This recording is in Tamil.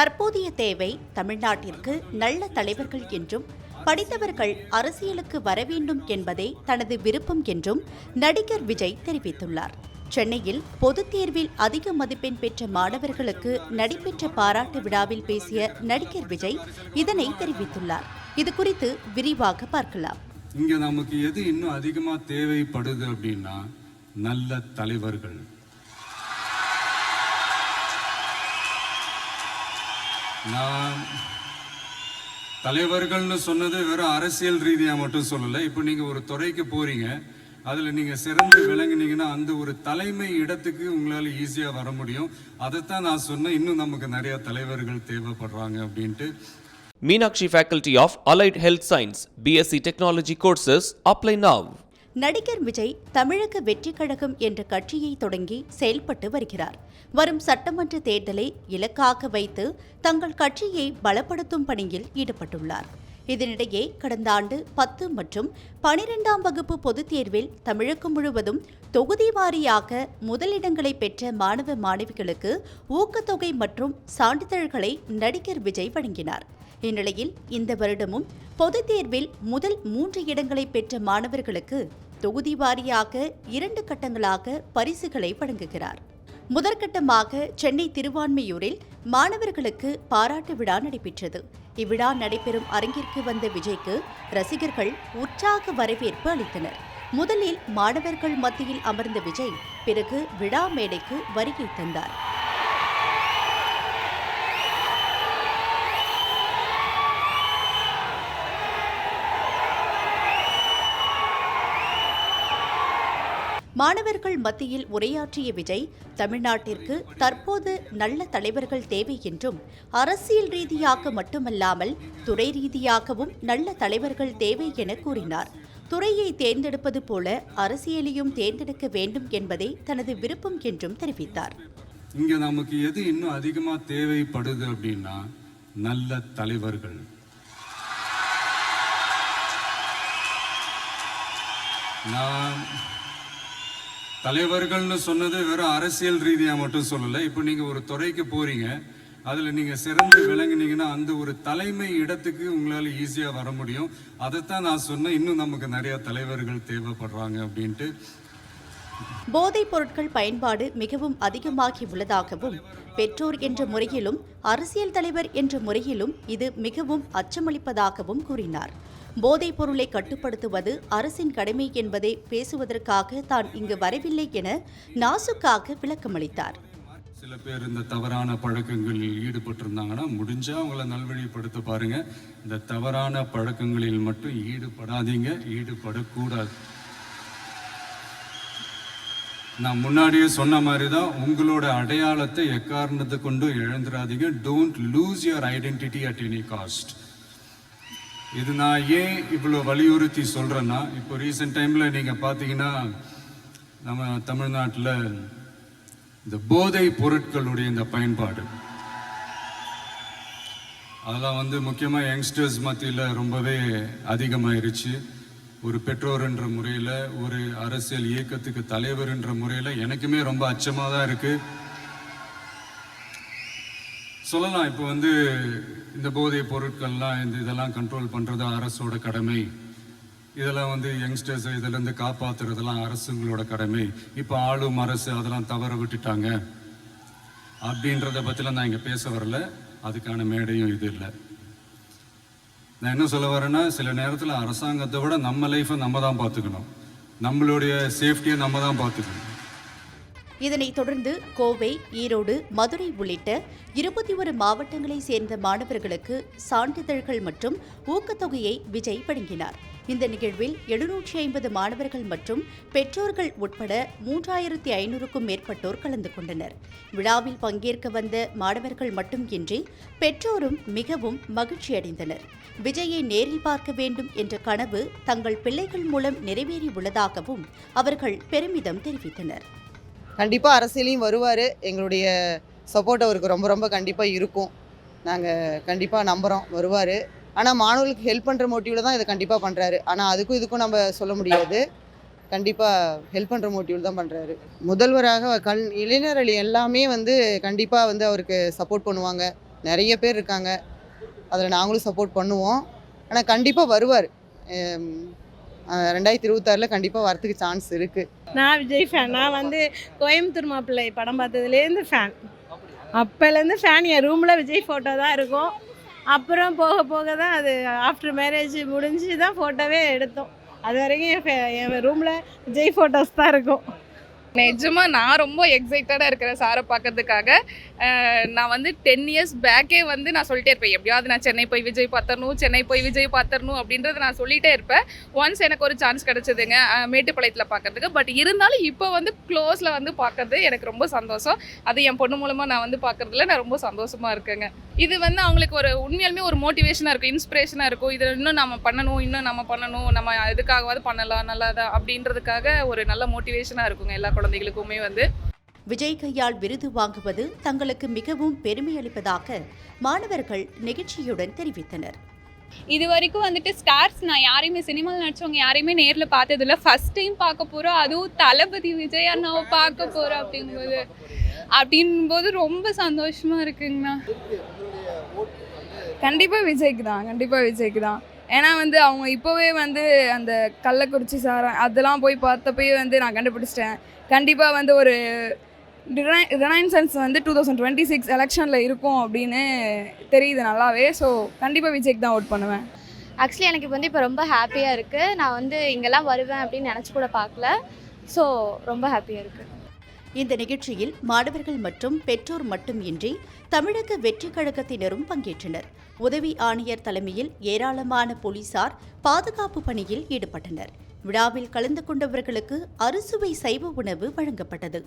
தற்போதைய தேவை தமிழ்நாட்டிற்கு நல்ல தலைவர்கள் என்றும் படித்தவர்கள் அரசியலுக்கு வர வேண்டும் என்பதே தனது விருப்பம் என்றும் நடிகர் விஜய் தெரிவித்துள்ளார். சென்னையில் பொதுத் தேர்வில் அதிக மதிப்பெண் பெற்ற மாணவர்களுக்கு நடைபெற்ற பாராட்டு விழாவில் பேசிய நடிகர் விஜய் இதனை தெரிவித்துள்ளார். இது குறித்து விரிவாக பார்க்கலாம். இங்க நமக்கு எது இன்னும் அதிகமா தேவைப்படுது அப்படின்னா நல்ல தலைவர்கள். நான் தலைவர்கள்னு சொன்னது வெறும் அரசியல் ரீதியாக மட்டும் சொல்லலை. இப்போ நீங்கள் ஒரு துறைக்கு போகிறீங்க அதில் நீங்கள் சிறந்து விளங்குனீங்கன்னா அந்த ஒரு தலைமை இடத்துக்கு உங்களால் ஈஸியாக வர முடியும். அதைத்தான் நான் சொன்னேன். இன்னும் நமக்கு நிறையா தலைவர்கள் தேவைப்படுறாங்க அப்படின்ட்டு. Meenakshi Faculty of allied health science BSc technology courses apply now நடிகர் விஜய் தமிழக வெற்றி கழகம் என்ற கட்சியை தொடங்கி செயல்பட்டு வருகிறார். வரும் சட்டமன்ற தேர்தலை இலக்காக வைத்து தங்கள் கட்சியை பலப்படுத்தும் பணியில் ஈடுபட்டுள்ளார். இதனிடையே கடந்த ஆண்டு பத்து மற்றும் பனிரெண்டாம் வகுப்பு பொதுத் தேர்வில் தமிழகம் முழுவதும் தொகுதி வாரியாக முதலிடங்களை பெற்ற மாணவ மாணவிகளுக்கு ஊக்கத்தொகை மற்றும் சான்றிதழ்களை நடிகர் விஜய் வழங்கினார். இந்நிலையில் இந்த வருடமும் பொதுத் தேர்வில் முதல் மூன்று இடங்களை பெற்ற மாணவர்களுக்கு தொகுதி வாரியாக இரண்டு கட்டங்களாக பரிசுகளை வழங்குகிறார். முதற்கட்டமாக சென்னை திருவான்மையூரில் மாணவர்களுக்கு பாராட்டு விழா நடைபெற்றது. இவ்விழா நடைபெறும் அரங்கிற்கு வந்த விஜய்க்கு ரசிகர்கள் உற்சாக வரவேற்பு அளித்தனர். முதலில் மாணவர்கள் மத்தியில் அமர்ந்த விஜய் பிறகு விழா மேடைக்கு வருகை தந்தார். மாணவர்கள் மத்தியில் உரையாற்றிய விஜய் தமிழ்நாட்டிற்கு தற்போது நல்ல தலைவர்கள் தேவை என்றும் அரசியல் ரீதியாக மட்டுமல்லாமல் துறை ரீதியாகவும் நல்ல தலைவர்கள் தேவை என கூறினார். துறையை தேர்ந்தெடுப்பது போல அரசியலையும் தேர்ந்தெடுக்க வேண்டும் என்பதே தனது விருப்பம் என்றும் தெரிவித்தார். இங்க நமக்கு எது இன்னும் அதிகமா தேவைப்படுது அப்படின்னா நல்ல தலைவர்கள். நான் தலைவர்கள்னு சொன்னது வெறும் அரசியல் ரீதியாக மட்டும் சொல்லலை. இப்போ நீங்கள் ஒரு துறைக்கு போகிறீங்க அதில் நீங்கள் சிறந்து விளங்குனீங்கன்னா அந்த ஒரு தலைமை இடத்துக்கு உங்களால் ஈஸியாக வர முடியும். அதைத்தான் நான் சொன்னேன். இன்னும் நமக்கு நிறையா தலைவர்கள் தேவைப்படுறாங்க அப்படின்ட்டு. போதைப் பொருட்கள் பயன்பாடு மிகவும் அதிகமாகி உள்ளதாகவும் பெற்றோர் என்ற முறையிலும் அரசியல் தலைவர் என்ற முறையிலும் இது மிகவும் அச்சமளிப்பதாகவும் கூறினார். போதைப் பொருளை கட்டுப்படுத்துவது அரசின் கடமை என்பதை பேசுவதற்காக தான் இங்கு வரவில்லை என நாசுக்காக விளக்கமளித்தார். சில பேர் இந்த தவறான பழக்கங்களில் ஈடுபட்டிருந்தாங்கன்னா முடிஞ்சா அவங்கள நல்வழிப்படுத்த பாருங்க. இந்த தவறான பழக்கங்களில் மட்டும் ஈடுபடாதீங்க ஈடுபடக்கூடாது. நான் முன்னாடியே சொன்ன மாதிரி தான் உங்களோட அடையாளத்தை எக்காரணத்தை கொண்டு இழந்துடாதீங்க. Don't lose your identity at any cost இது நான் ஏன் இவ்வளோ வலியுறுத்தி சொல்கிறேன்னா இப்போ ரீசெண்ட் டைமில் நீங்கள் பார்த்தீங்கன்னா நம்ம தமிழ்நாட்டில் இந்த போதை பொருட்களுடைய இந்த பயன்பாடு. அதெல்லாம் வந்து முக்கியமாக யங்ஸ்டர்ஸ் மத்தியில் ரொம்பவே அதிகமாயிருச்சு. ஒரு பெற்றோர் என்ற முறையில் ஒரு அரசியல் இயக்கத்துக்கு தலைவர் என்ற முறையில் எனக்குமே ரொம்ப அச்சமாக தான் இருக்குது சொல்லலாம் இப்போ வந்து இந்த போதைப் பொருட்கள்லாம் இந்த இதெல்லாம் கண்ட்ரோல் பண்ணுறது அரசோட கடமை. இதெல்லாம் வந்து யங்ஸ்டர்ஸ் இதிலேருந்து காப்பாற்றுறதெல்லாம் அரசுங்களோட கடமை. இப்போ ஆளும் அரசு அதெல்லாம் தவற விட்டுட்டாங்க. அப்படின்றத பற்றிலாம் நான் இங்கே பேச வரல. அதுக்கான மேடையும் இது இல்லை. நான் என்ன சொல்ல வரேன்னா சில நேரத்தில் அரசாங்கத்தை விட நம்ம லைஃப்பை நம்ம தான் பார்த்துக்கணும். நம்மளுடைய சேஃப்டியை நம்ம தான் பார்த்துக்கணும். இதனைத் தொடர்ந்து கோவை ஈரோடு மதுரை உள்ளிட்ட இருபத்தி ஒரு மாவட்டங்களைச் சேர்ந்த மாணவர்களுக்கு சான்றிதழ்கள் மற்றும் ஊக்கத்தொகையை விஜய் வழங்கினார். இந்த நிகழ்வில் எழுநூற்றி ஐம்பது மாணவர்கள் மற்றும் பெற்றோர்கள் உட்பட மூன்றாயிரத்தி ஐநூறுக்கும் மேற்பட்டோர் கலந்து கொண்டனர். விழாவில் பங்கேற்க வந்த மாணவர்கள் மட்டுமின்றி பெற்றோரும் மிகவும் மகிழ்ச்சியடைந்தனர் விஜயை நேரில் பார்க்க வேண்டும் என்ற கனவு தங்கள் பிள்ளைகள் மூலம் நிறைவேறியுள்ளதாகவும் அவர்கள் பெருமிதம் தெரிவித்தனர். கண்டிப்பாக அரசியலையும் வருவார். எங்களுடைய சப்போர்ட் அவருக்கு ரொம்ப ரொம்ப கண்டிப்பாக இருக்கும். நாங்கள் கண்டிப்பாக நம்புகிறோம் வருவார். ஆனால் மாணவர்களுக்கு ஹெல்ப் பண்ணுற மோட்டிவில் தான் இதை கண்டிப்பாக பண்ணுறாரு ஆனால் அதுக்கும் இதுக்கும் நம்ம சொல்ல முடியாது. கண்டிப்பாக ஹெல்ப் பண்ணுற மோட்டிவில் தான் பண்ணுறாரு முதல்வராக கல் இளைஞர் அணி எல்லாமே வந்து கண்டிப்பாக வந்து அவருக்கு சப்போர்ட் பண்ணுவாங்க. நிறைய பேர் இருக்காங்க. அதில் நாங்களும் சப்போர்ட் பண்ணுவோம். ஆனால் கண்டிப்பாக வருவார். ரெண்டாயிரத்தி இருபத்தாறில் கண்டிப்பாக வரத்துக்கு சான்ஸ் இருக்குது நான் விஜய் ஃபேன் நான் வந்து கோயம்புத்தூர் மாப்பிள்ளை படம் பார்த்ததுலேருந்து ஃபேன் அப்போலேருந்து ஃபேன் என் ரூமில் விஜய் ஃபோட்டோ தான் இருக்கும். அப்புறம் போக போக தான் அது ஆஃப்டர் மேரேஜ் முடிஞ்சு தான் ஃபோட்டோவே எடுத்தோம். அது வரைக்கும் என் என் ரூமில் விஜய் ஃபோட்டோஸ் தான் இருக்கும். நிஜமா நான் ரொம்ப எக்ஸைட்டடாக இருக்கிறேன் சாரை பார்க்கறதுக்காக நான் வந்து டென் இயர்ஸ் பேக்கே வந்து நான் சொல்லிட்டே இருப்பேன் எப்படியாவது நான் சென்னை போய் விஜய் பார்த்தரணும் சென்னை போய் விஜய் பார்த்தரணும் அப்படின்றத நான் சொல்லிட்டே இருப்பேன். ஒன்ஸ் எனக்கு ஒரு சான்ஸ் கிடச்சிதுங்க மேட்டுப்பாளையத்தில் பார்க்கறதுக்கு. பட் இருந்தாலும் இப்போ வந்து க்ளோஸில் வந்து பார்க்கறது எனக்கு ரொம்ப சந்தோஷம். அது என் பொண்ணு மூலமாக நான் வந்து பார்க்கறதுல நான் ரொம்ப சந்தோஷமாக இருக்கேங்க. இது வந்து அவங்களுக்கு ஒரு உண்மையாலுமே ஒரு மோட்டிவேஷனாக இருக்கும் இன்ஸ்பிரேஷனாக இருக்கும். இதில் இன்னும் நம்ம பண்ணணும் இன்னும் நம்ம பண்ணணும் நம்ம எதுக்காகவாவது பண்ணலாம் நல்லதா அப்படின்றதுக்காக ஒரு நல்ல மோட்டிவேஷனாக இருக்குங்க எல்லா குழந்தைகளுக்குமே வந்து. விஜய் கையால் விருது வாங்குவது தங்களுக்கு மிகவும் பெருமை அளிப்பதாக மாணவர்கள் நெகிழ்ச்சியுடன் தெரிவித்தனர். இது வரைக்கும் வந்துட்டு ஸ்டார்ஸ் நான் யாரையுமே சினிமாவில் நடிச்சவங்க யாரையுமே நேரில் பார்த்ததில்ல. ஃபர்ஸ்ட் டைம் பார்க்க போகிறோம் அதுவும் தளபதி விஜய் அண்ணாவை பார்க்க போகிறோம் அப்படிங்கும்போது. அப்படின்போது ரொம்ப சந்தோஷமா இருக்குங்கண்ணா. கண்டிப்பாக விஜய்க்கு தான் கண்டிப்பாக விஜய்க்கு தான். ஏன்னா வந்து அவங்க இப்போவே வந்து அந்த கள்ளக்குறிச்சி சாரம் அதெல்லாம் போய் பார்த்தப்பயே வந்து நான் கண்டுபிடிச்சிட்டேன். கண்டிப்பாக வந்து ஒரு ரினைன்சன்ஸ் வந்து டூ தௌசண்ட் டுவெண்ட்டி சிக்ஸ் எலெக்ஷனில் இருக்கும் அப்படின்னு தெரியுது நல்லாவே. ஸோ கண்டிப்பாக விஜய்க்கு தான் ஓட் பண்ணுவேன். ஆக்சுவலி எனக்கு இப்போ வந்து இப்போ ரொம்ப ஹாப்பியாக இருக்குது நான் வந்து இங்கெல்லாம் வருவேன் அப்படின்னு நினச்சி கூட பார்க்கல. ஸோ ரொம்ப ஹாப்பியாக இருக்குது இந்த நிகழ்ச்சியில் மாணவர்கள் மற்றும் பெற்றோர் மட்டுமின்றி தமிழக வெற்றிக் கழகத்தினரும் பங்கேற்றனர். உதவி ஆணையர் தலைமையில் ஏராளமான போலீசார் பாதுகாப்பு பணியில் ஈடுபட்டனர். விழாவில் கலந்து கொண்டவர்களுக்கு அறுசுவை சைவ உணவு வழங்கப்பட்டது.